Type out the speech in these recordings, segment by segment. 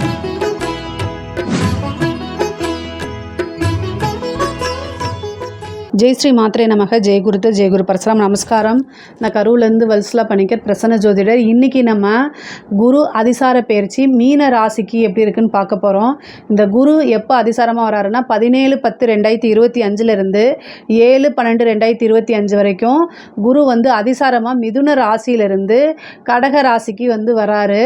Thank you. Sri மாத்திரை நமக. ஜெயகுருத்து ஜெயகுரு குரு பரசுராம். நமஸ்காரம். நான் கரூர்லேருந்து வல்சலா பண்ணிக்கிற பிரசன்ன ஜோதிடர். இன்றைக்கி நம்ம குரு அதிசார பயிற்சி மீன ராசிக்கு எப்படி இருக்குன்னு பார்க்க போகிறோம் இந்த குரு எப்போ அதிசாரமாக வராருன்னா பதினேழு பத்து ரெண்டாயிரத்தி இருபத்தி அஞ்சுலேருந்து ஏழு பன்னெண்டு ரெண்டாயிரத்தி இருபத்தி அஞ்சு வரைக்கும் குரு வந்து அதிசாரமாக மிதுன ராசியிலிருந்து கடக ராசிக்கு வந்து வராரு.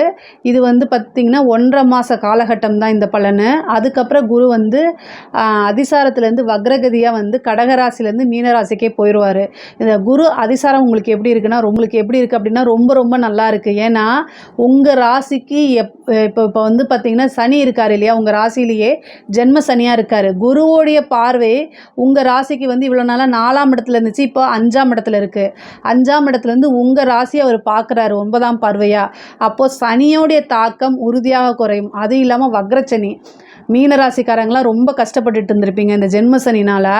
இது வந்து பார்த்திங்கன்னா ஒன்றரை மாத காலகட்டம் தான் இந்த பலன். அதுக்கப்புறம் குரு வந்து அதிசாரத்துலேருந்து வக்ரகதியாக வந்து கடகராசிலேருந்து மீனராசிக்கே போயிடுவார் இந்த குரு அதிசாரம் உங்களுக்கு எப்படி இருக்குன்னா உங்களுக்கு எப்படி இருக்குது அப்படின்னா ரொம்ப ரொம்ப நல்லா இருக்குது ஏன்னா உங்கள் ராசிக்கு எப் இப்போ இப்போ வந்து பார்த்தீங்கன்னா சனி இருக்கார் இல்லையா? உங்கள் ராசிலேயே ஜென்ம சனியாக இருக்கார். குருவோடைய பார்வை உங்கள் ராசிக்கு வந்து இவ்வளோ நாளாக நாலாம் இடத்துல இருந்துச்சு இப்போ அஞ்சாம் இடத்துல இருக்குது அஞ்சாம் இடத்துலேருந்து உங்கள் ராசியை அவர் பார்க்குறாரு ஒன்பதாம் பார்வையாக அப்போது சனியோடைய தாக்கம் உறுதியாக குறையும். அது இல்லாமல் வக்ரச்சனி மீனராசிக்காரங்களாம் ரொம்ப கஷ்டப்பட்டுட்டு இருந்திருப்பீங்க. இந்த ஜென்ம சனினால்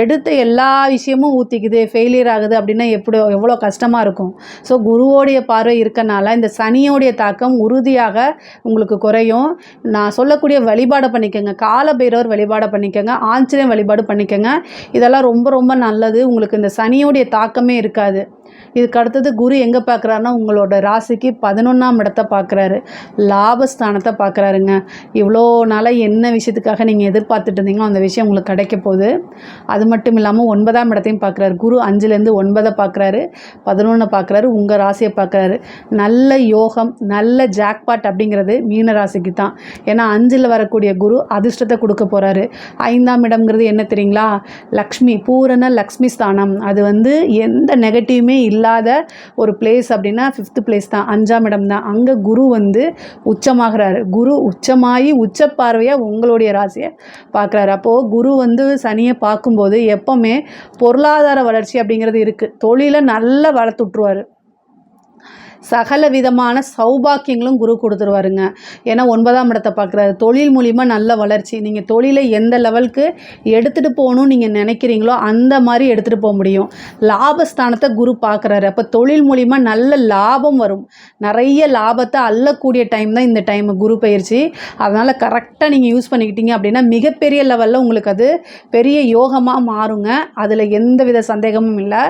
எடுத்த எல்லா விஷயமும் ஊற்றிக்குது ஃபெயிலியர் ஆகுது அப்படின்னா எப்படி எவ்வளோ கஷ்டமாக இருக்கும். ஸோ குருவோடைய பார்வை இருக்கனால இந்த சனியோடைய தாக்கம் உறுதியாக உங்களுக்கு குறையும். நான் சொல்லக்கூடிய வழிபாடை பண்ணிக்கோங்க. கால பைரவர் வழிபாடை பண்ணிக்கோங்க. ஆஞ்சநேயர் வழிபாடு பண்ணிக்கோங்க. இதெல்லாம் ரொம்ப ரொம்ப நல்லது. உங்களுக்கு இந்த சனியோடைய தாக்கமே இருக்காது. இதுக்கு அடுத்தது குரு எங்கே பார்க்குறாருன்னா உங்களோட ராசிக்கு பதினொன்றாம் இடத்த பார்க்குறாரு லாபஸ்தானத்தை பார்க்குறாருங்க இவ்வளோ நாளாக என்ன விஷயத்துக்காக நீங்கள் எதிர்பார்த்துட்டு இருந்தீங்களோ அந்த விஷயம் உங்களுக்கு கிடைக்க போகுது. அது மட்டும் இல்லாமல் ஒன்பதாம் இடத்தையும் பார்க்குறாரு குரு அஞ்சுலேருந்து ஒன்பதை பார்க்குறாரு பதினொன்று பார்க்குறாரு உங்கள் ராசியை பார்க்குறாரு நல்ல யோகம் நல்ல ஜாக்பாட் அப்படிங்கிறது மீன ராசிக்கு தான். ஏன்னா அஞ்சில் வரக்கூடிய குரு அதிர்ஷ்டத்தை கொடுக்க போகிறாரு ஐந்தாம் இடம்ங்கிறது என்ன தெரியுங்களா? லக்ஷ்மி பூரண லக்ஷ்மி ஸ்தானம். அது வந்து எந்த நெகட்டிவுமே இல்லாத ஒரு பிளேஸ் அப்படின்னா ஃபிஃப்த் பிளேஸ் தான் அஞ்சாம் இடம் தான். அங்கே குரு வந்து உச்சமாகிறாரு. குரு உச்சமாகி உச்ச பார்வையாக உங்களுடைய ராசியை பார்க்குறாரு. அப்போது குரு வந்து சனியை பார்க்கும்போது எப்போவுமே பொருளாதார வளர்ச்சி அப்படிங்கிறது இருக்குது தொழிலை நல்லா வளர்த்து விட்ருவாரு சகல விதமான சௌபாக்கியங்களும் குரு கொடுத்துருவாருங்க. ஏன்னா ஒன்பதாம் இடத்தை பார்க்குறாரு. தொழில் மூலிமா நல்ல வளர்ச்சி. நீங்கள் தொழிலை எந்த லெவலுக்கு எடுத்துகிட்டு போகணும்னு நீங்கள் நினைக்கிறீங்களோ அந்த மாதிரி எடுத்துகிட்டு போக முடியும். லாபஸ்தானத்தை குரு பார்க்குறாரு. அப்போ தொழில் மூலிமா நல்ல லாபம் வரும். நிறைய லாபத்தை அள்ளக்கூடிய டைம் தான் இந்த டைம் குரு பயிற்சி. அதனால் கரெக்டாக நீங்கள் யூஸ் பண்ணிக்கிட்டீங்க அப்படின்னா மிகப்பெரிய லெவலில் உங்களுக்கு அது பெரிய யோகமாக மாறுங்க. அதில் எந்த வித சந்தேகமும் இல்லை.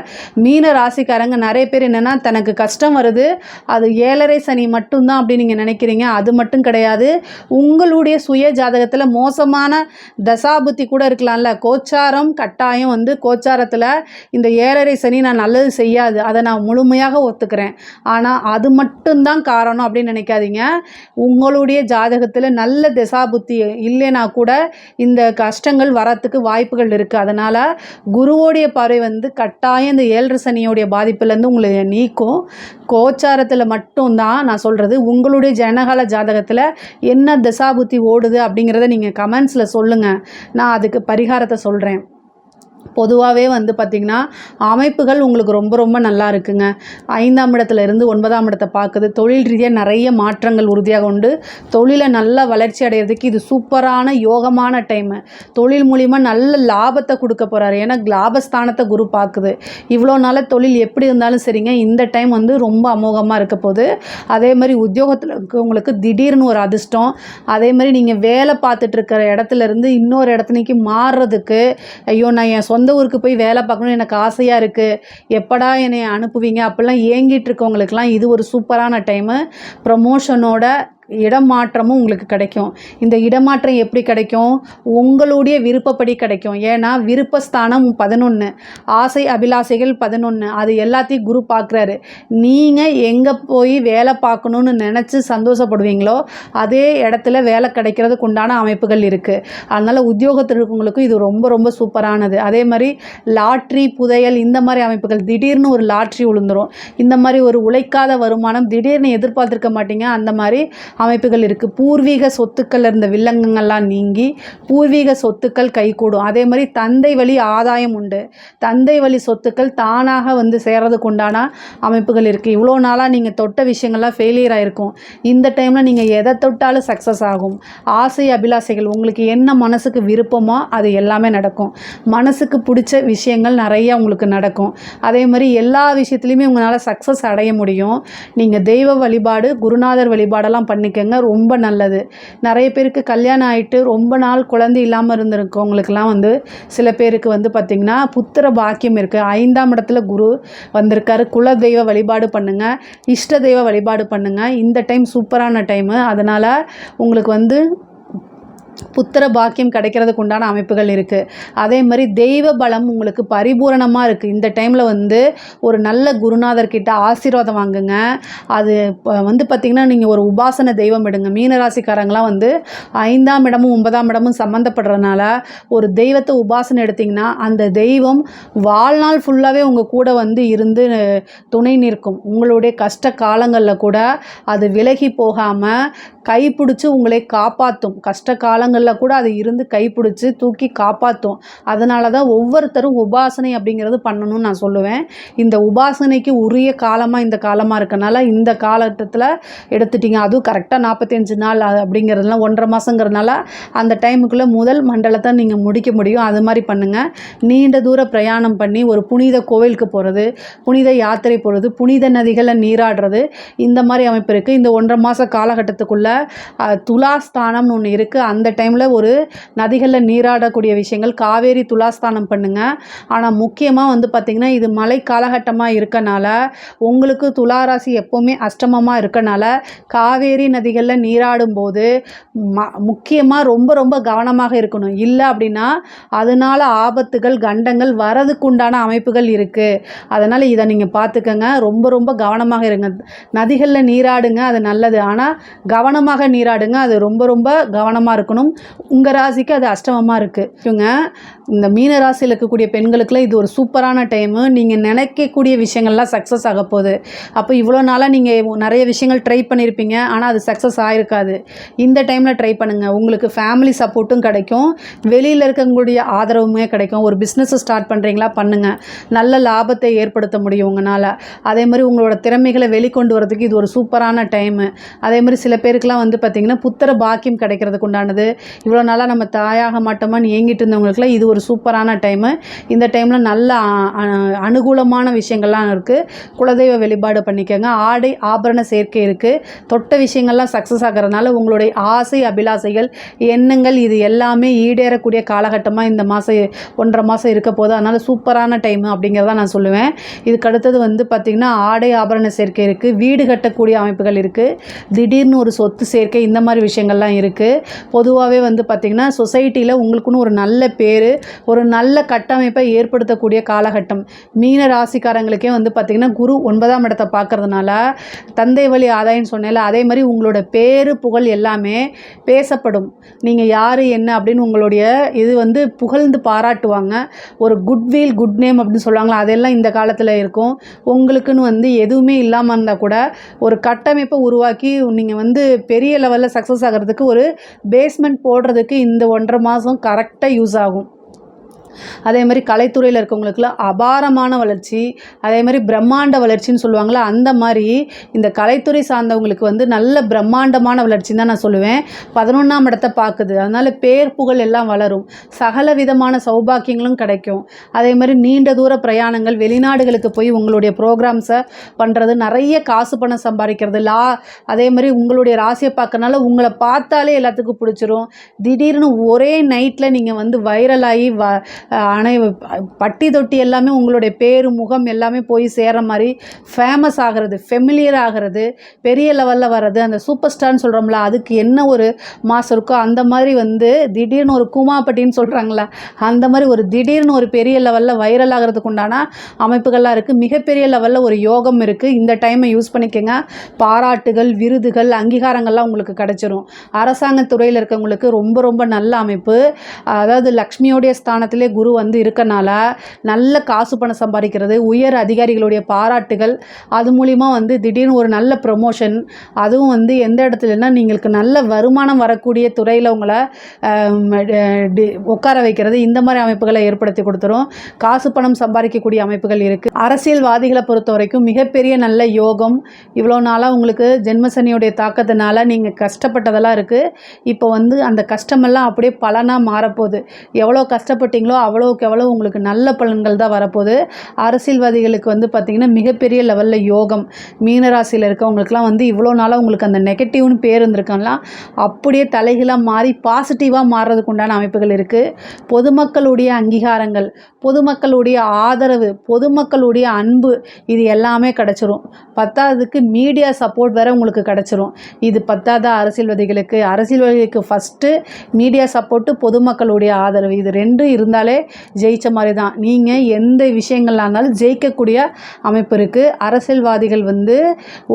மீன ராசிக்காரங்க நிறைய பேர் என்னென்னா தனக்கு கஷ்டம் வருது அது ஏழரை சனி மட்டும்தான் அப்படின்னு நீங்கள் நினைக்கிறீங்க. அது மட்டும் கிடையாது. உங்களுடைய சுய ஜாதகத்தில் மோசமான தசாபுத்தி கூட இருக்கலாம்ல. கோச்சாரம் கட்டாயம் வந்து கோச்சாரத்தில் இந்த ஏழரை சனி நான் நல்லது செய்யாது. அதை நான் முழுமையாக ஒத்துக்கிறேன். ஆனால் அது மட்டும்தான் காரணம் அப்படின்னு நினைக்காதீங்க. உங்களுடைய ஜாதகத்தில் நல்ல தசாபுத்தி இல்லைனா கூட இந்த கஷ்டங்கள் வரத்துக்கு வாய்ப்புகள் இருக்குது அதனால் குருவோடைய பார்வை வந்து கட்டாயம் இந்த ஏழரை சனியோடைய பாதிப்புலேருந்து உங்களை நீக்கும். கோச்சாரத்தில் மட்டும்தான் நான் சொல்கிறது உங்களுடைய ஜனகால ஜாதகத்தில் என்ன திசாபுத்தி ஓடுது அப்படிங்கிறத நீங்கள் கமெண்ட்ஸில் சொல்லுங்கள் நான் அதுக்கு பரிகாரத்தை சொல்கிறேன் பொதுவாகவே வந்து பார்த்திங்கன்னா அமைப்புகள் உங்களுக்கு ரொம்ப ரொம்ப நல்லா இருக்குங்க. ஐந்தாம் இடத்துல இருந்து ஒன்பதாம் இடத்தை பார்க்குது. தொழில் ரீதியாக நிறைய மாற்றங்கள் உறுதியாக உண்டு. தொழிலை நல்லா வளர்ச்சி அடைகிறதுக்கு இது சூப்பரான யோகமான டைமு தொழில் மூலிமா நல்ல லாபத்தை கொடுக்க போகிறாரு ஏன்னா லாபஸ்தானத்தை குரு பார்க்குது. இவ்வளோ நாள் தொழில் எப்படி இருந்தாலும் சரிங்க இந்த டைம் வந்து ரொம்ப அமோகமாக இருக்க போகுது. அதே மாதிரி உத்தியோகத்தில் இருக்கவங்களுக்கு திடீர்னு ஒரு அதிர்ஷ்டம். அதே மாதிரி நீங்கள் வேலை பார்த்துட்டு இருக்கிற இடத்துல இருந்து இன்னொரு இடத்துலைக்கு மாறுறதுக்கு ஐயோ நான் என் சொந்த ஊருக்கு போய் வேலை பார்க்கணும்னு எனக்கு ஆசையாக இருக்குது எப்படா என்னை அனுப்புவீங்க? அப்படிலாம் ஏங்கிட்டு இருக்கவங்களுக்குலாம் இது ஒரு சூப்பரான டைமு ப்ரமோஷனோட இடமாற்றமும் உங்களுக்கு கிடைக்கும். இந்த இடமாற்றம் எப்படி கிடைக்கும்? உங்களுடைய விருப்பப்படி கிடைக்கும். ஏன்னா விருப்பஸ்தானம் பதினொன்று ஆசை அபிலாசைகள் பதினொன்று அது எல்லாத்தையும் குரு பார்க்குறாரு. நீங்கள் எங்கே போய் வேலை பார்க்கணுன்னு நினச்சி சந்தோஷப்படுவீங்களோ அதே இடத்துல வேலை கிடைக்கிறதுக்கு உண்டான அமைப்புகள் இருக்குது அதனால் உத்தியோகத்தில் இருக்கவங்களுக்கும் இது ரொம்ப ரொம்ப சூப்பரானது. அதே மாதிரி லாட்ரி புதையல் இந்த மாதிரி அமைப்புகள் திடீர்னு ஒரு லாட்ரி விழுந்துரும் இந்த மாதிரி ஒரு உழைக்காத வருமானம் திடீர்னு எதிர்பார்த்துருக்க மாட்டீங்க. அந்த மாதிரி அமைப்புகள் இருக்குது பூர்வீக சொத்துக்கள் இருந்த வில்லங்கங்கள்லாம் நீங்கி பூர்வீக சொத்துக்கள் கைகூடும். அதே மாதிரி தந்தை வழி ஆதாயம் உண்டு. தந்தை வழி சொத்துக்கள் தானாக வந்து சேர்றதுக்கு உண்டான அமைப்புகள் இருக்குது இவ்வளோ நாளாக நீங்கள் தொட்ட விஷயங்கள்லாம் ஃபெயிலியர் ஆகிருக்கும் இந்த டைமில் நீங்கள் எதை தொட்டாலும் சக்ஸஸ் ஆகும். ஆசை அபிலாசைகள் உங்களுக்கு என்ன மனசுக்கு விருப்பமோ அது எல்லாமே நடக்கும். மனசுக்கு பிடிச்ச விஷயங்கள் நிறைய உங்களுக்கு நடக்கும். அதே மாதிரி எல்லா விஷயத்துலையுமே உங்களால் சக்ஸஸ் அடைய முடியும். நீங்கள் தெய்வ வழிபாடு குருநாதர் வழிபாடெல்லாம் பண்ணி பண்ணிக்கோங்க ரொம்ப நல்லது. நிறைய பேருக்கு கல்யாணம் ஆகிட்டு ரொம்ப நாள் குழந்தை இல்லாமல் இருந்திருக்கவங்களுக்கெல்லாம் வந்து சில பேருக்கு வந்து பார்த்திங்கன்னா புத்திர பாக்கியம் இருக்குது ஐந்தாம் இடத்துல குரு வந்திருக்காரு. குல தெய்வ வழிபாடு பண்ணுங்கள் இஷ்ட தெய்வ வழிபாடு பண்ணுங்கள் இந்த டைம் சூப்பரான டைமு அதனால் உங்களுக்கு வந்து புத்திர பாக்கியம் கிடைக்கிறதுக்கு உண்டான அமைப்புகள் இருக்குது அதே மாதிரி தெய்வ பலம் உங்களுக்கு பரிபூரணமாக இருக்குது இந்த டைமில் வந்து ஒரு நல்ல குருநாதர்கிட்ட ஆசீர்வாதம் வாங்குங்க. அது இப்போ வந்து பார்த்திங்கன்னா நீங்கள் ஒரு உபாசன தெய்வம் எடுங்க. மீனராசிக்காரங்களாம் வந்து ஐந்தாம் இடமும் ஒன்பதாம் இடமும் சம்மந்தப்படுறதுனால ஒரு தெய்வத்தை உபாசனை எடுத்திங்கன்னா அந்த தெய்வம் வாழ்நாள் ஃபுல்லாகவே உங்கள் கூட வந்து இருந்து துணை நிற்கும். உங்களுடைய கஷ்ட காலங்களில் கூட அது விலகி போகாமல் கைப்பிடிச்சி உங்களை காப்பாற்றும் கஷ்ட காலங்களில் கூட அது இருந்து கைப்பிடிச்சி தூக்கி காப்பாற்றும் அதனால தான் ஒவ்வொருத்தரும் உபாசனை அப்படிங்கிறது பண்ணணும்னு நான் சொல்லுவேன். இந்த உபாசனைக்கு உரிய காலமாக இந்த காலமாக இருக்கனால இந்த காலகட்டத்தில் எடுத்துட்டீங்க. அதுவும் கரெக்டாக நாற்பத்தஞ்சு நாள் அப்படிங்கிறதுலாம் ஒன்றரை மாதங்கிறதுனால அந்த டைமுக்குள்ளே முதல் மண்டலத்தை நீங்கள் முடிக்க முடியும். அது மாதிரி பண்ணுங்கள் நீண்ட தூர பிரயாணம் பண்ணி ஒரு புனித கோவிலுக்கு போகிறது புனித யாத்திரை போகிறது புனித நதிகளில் நீராடுறது இந்த மாதிரி அமைப்பு இருக்குது இந்த ஒன்றரை மாத காலகட்டத்துக்குள்ளே துலாஸ்தானம்னு ஒன்று இருக்குது அந்த டைமில் ஒரு நதிகளில் நீராடக்கூடிய விஷயங்கள். காவேரி துலாஸ்தானம் பண்ணுங்கள் ஆனால் முக்கியமாக வந்து பார்த்திங்கன்னா இது மழை காலகட்டமாக இருக்கனால உங்களுக்கு துளாராசி எப்போவுமே அஷ்டமமாக இருக்கனால காவேரி நதிகளில் நீராடும் போது ம முக்கியமாக ரொம்ப ரொம்ப கவனமாக இருக்கணும். இல்லை அப்படின்னா அதனால ஆபத்துகள் கண்டங்கள் வரதுக்குண்டான அமைப்புகள் இருக்குது அதனால் இதை நீங்கள் பார்த்துக்கங்க ரொம்ப ரொம்ப கவனமாக இருங்க. நதிகளில் நீராடுங்க அது நல்லது. ஆனால் கவனமாக நீராடுங்க அது ரொம்ப ரொம்ப கவனமாக இருக்கணும். உங்கள் ராசிக்கு அது அஷ்டமமாக இருக்குது இவங்க இந்த மீன ராசியில் இருக்கக்கூடிய பெண்களுக்குலாம் இது ஒரு சூப்பரான டைமு நீங்கள் நினைக்கக்கூடிய விஷயங்கள்லாம் சக்ஸஸ் ஆக போகுது. அப்போ இவ்வளோ நாளாக நீங்கள் நிறைய விஷயங்கள் ட்ரை பண்ணியிருப்பீங்க ஆனால் அது சக்ஸஸ் ஆகிருக்காது இந்த டைமில் ட்ரை பண்ணுங்கள் உங்களுக்கு ஃபேமிலி சப்போர்ட்டும் கிடைக்கும். வெளியில் இருக்கக்கூடிய ஆதரவுமே கிடைக்கும். ஒரு பிஸ்னஸை ஸ்டார்ட் பண்ணுறீங்களா பண்ணுங்கள் நல்ல லாபத்தை ஏற்படுத்த முடியும் உங்களால். அதே மாதிரி உங்களோட திறமைகளை வெளிக்கொண்டு வரதுக்கு இது ஒரு சூப்பரான டைமு அதே மாதிரி சில பேருக்குலாம் வந்து பார்த்திங்கன்னா புத்திர பாக்கியம் கிடைக்கிறதுக்கு உண்டானது. இவ்வளோ நாளாக நம்ம தாயாக மாட்டோமான்னு ஏங்கிட்டு இருந்தவங்களுக்குலாம் இது ஒரு சூப்பரான டைமு இந்த டைமில் நல்ல அனுகூலமான விஷயங்கள்லாம் இருக்குது குலதெய்வ வழிபாடு பண்ணிக்கோங்க. ஆடை ஆபரண சேர்க்கை இருக்குது தொட்ட விஷயங்கள்லாம் சக்ஸஸ் ஆகிறதுனால உங்களுடைய ஆசை அபிலாசைகள் எண்ணங்கள் இது எல்லாமே ஈடேறக்கூடிய காலகட்டமாக இந்த மாதம் ஒன்றரை மாதம் இருக்க போது அதனால் சூப்பரான டைமு அப்படிங்கிறத நான் சொல்லுவேன். இதுக்கு அடுத்தது வந்து பார்த்திங்கன்னா ஆடை ஆபரண சேர்க்கை இருக்குது வீடு கட்டக்கூடிய அமைப்புகள் இருக்குது திடீர்னு ஒரு சொத்து சேர்க்கை இந்த மாதிரி விஷயங்கள்லாம் இருக்குது பொதுவாகவே வந்து பார்த்திங்கன்னா சொசைட்டியில் உங்களுக்குன்னு ஒரு நல்ல பேர் ஒரு நல்ல கட்டமைப்பை ஏற்படுத்தக்கூடிய காலகட்டம். மீன ராசிக்காரங்களுக்கே வந்து பார்த்திங்கன்னா குரு ஒன்பதாம் இடத்தை பார்க்கறதுனால தந்தை வழி ஆதாயம்னு சொன்னேன்ல அதே மாதிரி உங்களோட பேரு புகழ் எல்லாமே பேசப்படும். நீங்கள் யார் என்ன அப்படின்னு உங்களுடைய இது வந்து புகழ்ந்து பாராட்டுவாங்க. ஒரு குட்வீல் குட் நேம் அப்படின்னு சொல்லுவாங்களா அதெல்லாம் இந்த காலத்தில் இருக்கும். உங்களுக்குன்னு வந்து எதுவுமே இல்லாமல் இருந்தால் கூட ஒரு கட்டமைப்பை உருவாக்கி நீங்கள் வந்து பெரிய லெவலில் சக்ஸஸ் ஆகிறதுக்கு ஒரு பேஸ்மெண்ட் போடுறதுக்கு இந்த ஒன்றரை மாதம் கரெக்டாக யூஸ் ஆகும். அதே மாதிரி கலைத்துறையில் இருக்கவங்களுக்குலாம் அபாரமான வளர்ச்சி அதே மாதிரி பிரம்மாண்ட வளர்ச்சின்னு சொல்லுவாங்களா அந்த மாதிரி இந்த கலைத்துறை சார்ந்தவங்களுக்கு வந்து நல்ல பிரம்மாண்டமான வளர்ச்சின்னு தான் நான் சொல்லுவேன். பதினொன்றாம் இடத்தை பார்க்குது. அதனால் பேர் புகழ் எல்லாம் வளரும். சகல விதமான சௌபாக்கியங்களும் கிடைக்கும். அதே மாதிரி நீண்ட தூர பிரயாணங்கள் வெளிநாடுகளுக்கு போய் உங்களுடைய ப்ரோக்ராம்ஸை பண்ணுறது நிறைய காசு பணம் சம்பாதிக்கிறது லா அதே மாதிரி உங்களுடைய ராசியை பார்க்கறனால உங்களை பார்த்தாலே எல்லாத்துக்கும் பிடிச்சிரும். திடீர்னு ஒரே நைட்டில் நீங்கள் வந்து வைரலாகி வ ஆனால் பட்டி தொட்டி எல்லாமே உங்களுடைய பேர் முகம் எல்லாமே போய் சேர்கிற மாதிரி ஃபேமஸ் ஆகிறது ஃபெமிலியர் ஆகிறது பெரிய லெவலில் வர்றது அந்த சூப்பர் ஸ்டார்னு சொல்கிறோம்ல அதுக்கு என்ன ஒரு மாதம் இருக்கோ அந்த மாதிரி வந்து திடீர்னு ஒரு கூமாப்பட்டின்னு சொல்கிறாங்களா அந்த மாதிரி ஒரு திடீர்னு ஒரு பெரிய லெவலில் வைரல் ஆகிறதுக்கு உண்டான அமைப்புகள்லாம் இருக்குது மிகப்பெரிய லெவலில் ஒரு யோகம் இருக்குது இந்த டைமை யூஸ் பண்ணிக்கோங்க. பாராட்டுகள் விருதுகள் அங்கீகாரங்கள்லாம் உங்களுக்கு கிடைச்சிரும். அரசாங்க துறையில் இருக்கவங்களுக்கு ரொம்ப ரொம்ப நல்ல அமைப்பு. அதாவது லக்ஷ்மியோடைய ஸ்தானத்திலே குரு வந்து இருக்கனால நல்ல காசு பணம் சம்பாதிக்கிறது உயர் அதிகாரிகளுடைய பாராட்டுகள் அது மூலிமா வந்து திடீர்னு ஒரு நல்ல ப்ரொமோஷன் அதுவும் வந்து எந்த இடத்துலன்னா நீங்களுக்கு நல்ல வருமானம் வரக்கூடிய துறையில் உங்களை உட்கார வைக்கிறது. இந்த மாதிரி அமைப்புகளை ஏற்படுத்தி கொடுத்துரும். காசு பணம் சம்பாதிக்கக்கூடிய அமைப்புகள் இருக்குது அரசியல்வாதிகளை பொறுத்த வரைக்கும் மிகப்பெரிய நல்ல யோகம். இவ்வளோ நாளாக உங்களுக்கு ஜென்மசனியுடைய தாக்கத்தினால நீங்கள் கஷ்டப்பட்டதெல்லாம் இருக்குது இப்போ வந்து அந்த கஷ்டமெல்லாம் அப்படியே பலனாக மாறப்போகுது. எவ்வளோ கஷ்டப்பட்டீங்களோ அவ்வளோக்கு எவ்வளோ உங்களுக்கு நல்ல பலன்கள் தான் வரப்போகுது. அரசியல்வாதிகளுக்கு வந்து பார்த்திங்கன்னா மிகப்பெரிய லெவலில் யோகம். மீனராசியில் இருக்கவங்களுக்குலாம் வந்து இவ்வளோ நாளாக உங்களுக்கு அந்த நெகட்டிவ்னு பேர் இருந்திருக்கலாம் அப்படியே தலைகளாக மாறி பாசிட்டிவாக மாறுறதுக்கு உண்டான அமைப்புகள் இருக்குது பொதுமக்களுடைய அங்கீகாரங்கள் பொதுமக்களுடைய ஆதரவு பொதுமக்களுடைய அன்பு இது எல்லாமே கிடச்சிரும். பத்தாவதுக்கு மீடியா சப்போர்ட் வேறு உங்களுக்கு கிடச்சிரும். இது பத்தாதா அரசியல்வாதிகளுக்கு அரசியல்வாதிகளுக்கு ஃபஸ்ட்டு மீடியா சப்போர்ட்டு பொதுமக்களுடைய ஆதரவு. இது ரெண்டும் இருந்தாலே ஜெயிச்ச மாதிரி தான் நீங்கள் எந்த விஷயங்கள்லாம் இருந்தாலும் ஜெயிக்கக்கூடிய அமைப்பு இருக்குது அரசியல்வாதிகள் வந்து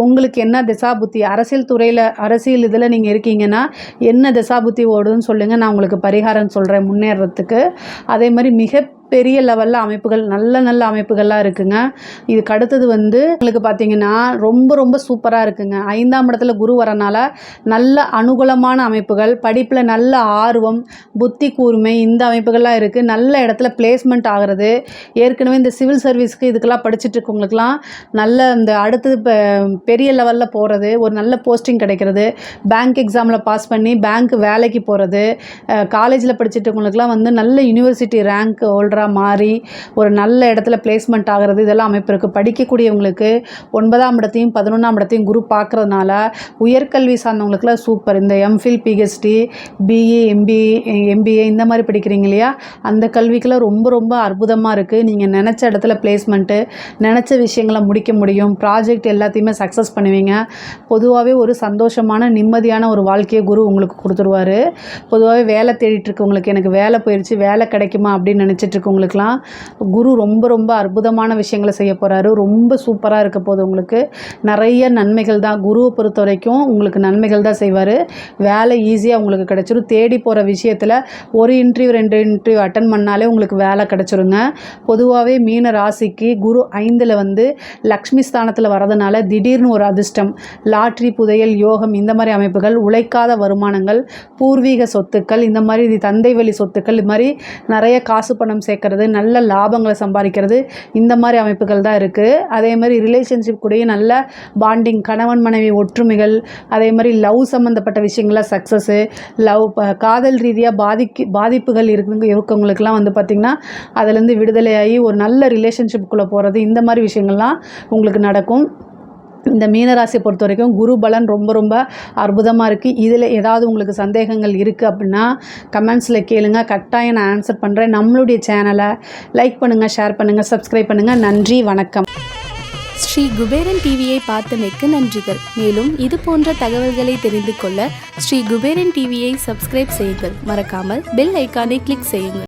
உங்களுக்கு என்ன திசாபுத்தி அரசியல் துறையில் அரசியல் இதில் நீங்கள் இருக்கீங்கன்னா என்ன திசாபுத்தி ஓடுதுன்னு சொல்லுங்கள் நான் உங்களுக்கு பரிகாரம் சொல்கிறேன் முன்னேறத்துக்கு. அதே மாதிரி மிக பெரிய லெவலில் அமைப்புகள் நல்ல நல்ல அமைப்புகள்லாம் இருக்குங்க. இதுக்கு அடுத்தது வந்து உங்களுக்கு பார்த்தீங்கன்னா ரொம்ப ரொம்ப சூப்பராக இருக்குங்க. ஐந்தாம் இடத்துல குரு வரனால நல்ல அனுகூலமான அமைப்புகள் படிப்பில் நல்ல ஆர்வம் புத்தி கூர்மை இந்த அமைப்புகள்லாம் இருக்குது நல்ல இடத்துல பிளேஸ்மெண்ட் ஆகிறது. ஏற்கனவே இந்த சிவில் சர்வீஸ்க்கு இதுக்கெல்லாம் படிச்சுட்டு இருக்கவங்களுக்குலாம் நல்ல இந்த அடுத்தது பெரிய லெவலில் போகிறது ஒரு நல்ல போஸ்டிங் கிடைக்கிறது. பேங்க் எக்ஸாமில் பாஸ் பண்ணி பேங்க் வேலைக்கு போகிறது காலேஜில் படிச்சுட்டு இருக்கவங்களுக்குலாம் வந்து நல்ல யூனிவர்சிட்டி ரேங்க் ஹோல்டராக மாறி ஒரு நல்ல இடத்துல பிளேஸ்மெண்ட் ஆகிறது இதெல்லாம் அமைப்பு இருக்குது படிக்கக்கூடியவங்களுக்கு ஒன்பதாம் இடத்தையும் பதினொன்றாம் இடத்தையும் குரு பார்க்குறதுனால உயர்கல்வி சார்ந்தவங்களுக்குலாம் சூப்பர் இந்த MPhil PhD BE MBA MBA இந்த மாதிரி படிக்கிறீங்க இல்லையா? அந்த கல்விக்கெல்லாம் ரொம்ப ரொம்ப அற்புதமாக இருக்குது நீங்கள் நினச்ச இடத்துல பிளேஸ்மெண்ட்டு நினச்ச விஷயங்களை முடிக்க முடியும். ப்ராஜெக்ட் எல்லாத்தையுமே சக்ஸஸ் பண்ணுவீங்க. பொதுவாகவே ஒரு சந்தோஷமான நிம்மதியான ஒரு வாழ்க்கையை குரு உங்களுக்கு கொடுத்துருவாரு. பொதுவாகவே வேலை தேடிட்டு இருக்கவங்களுக்கு எனக்கு வேலை போயிடுச்சு வேலை கிடைக்குமா அப்படின்னு நினச்சிட்டு இருக்கவங்களுக்குலாம் குரு ரொம்ப ரொம்ப அற்புதமான விஷயங்களை செய்ய போகிறாரு ரொம்ப சூப்பராக இருக்க போகுது உங்களுக்கு. நிறைய நன்மைகள் தான். குருவை பொறுத்த வரைக்கும் உங்களுக்கு நன்மைகள் தான் செய்வார். வேலை ஈஸியாக உங்களுக்கு கிடச்சிரும். தேடி போகிற விஷயத்தில் ஒரு இன்டர்வியூ ரெண்டு இன்டர்வியூ அட்டன் பண்ணாலே உங்களுக்கு வேலை கிடைச்சிருங்க. பொதுவாகவே மீன ராசிக்கு குரு ஐந்தில் வந்து லக்ஷ்மி ஸ்தானத்தில் வரதுனால திடீர்னு ஒரு அதிர்ஷ்டம் லாட்ரி புதையல் யோகம் இந்த மாதிரி அமைப்புகள் உழைக்காத வருமானங்கள் பூர்வீக சொத்துக்கள் இந்த மாதிரி தந்தை வழி சொத்துக்கள் இது மாதிரி நிறைய காசு பணம் சேர்க்கறது நல்ல லாபங்களை சம்பாதிக்கிறது. இந்த மாதிரி அமைப்புகள் தான் இருக்குது அதே மாதிரி ரிலேஷன்ஷிப் கூடயே நல்ல பாண்டிங் கணவன் மனைவி ஒற்றுமைகள் அதே மாதிரி லவ் சம்மந்தப்பட்ட விஷயங்கள்லாம் சக்ஸஸ்ஸு லவ் காதல் ரீதியாக பாதிக்கு பாதிப்புகள் இருக்கு இருக்கவங்களுக்குலாம் வந்து பார்த்திங்கன்னா அதுலேருந்து விடுதலையாகி ஒரு நல்ல ரிலேஷன்ஷிப்புக்குள்ளே போகிறது இந்த மாதிரி விஷயங்கள்லாம் உங்களுக்கு நடக்கும். இந்த மீனராசியை பொறுத்த வரைக்கும் குரு பலன் ரொம்ப ரொம்ப அற்புதமாக இருக்குது இதில் ஏதாவது உங்களுக்கு சந்தேகங்கள் இருக்குது அப்படின்னா கமெண்ட்ஸில் கேளுங்க. கட்டாயம் நான் ஆன்சர் பண்ணுறேன் நம்மளுடைய சேனலை லைக் பண்ணுங்கள் ஷேர் பண்ணுங்கள் சப்ஸ்கிரைப் பண்ணுங்கள் நன்றி வணக்கம். ஸ்ரீ குபேரன் டிவியை பார்த்தமைக்கு நன்றிகள். மேலும் இது போன்ற தகவல்களை தெரிந்து கொள்ள ஸ்ரீ குபேரன் டிவியை சப்ஸ்கிரைப் செய்யுங்கள். மறக்காமல் பெல் ஐக்கானை கிளிக் செய்யுங்கள்.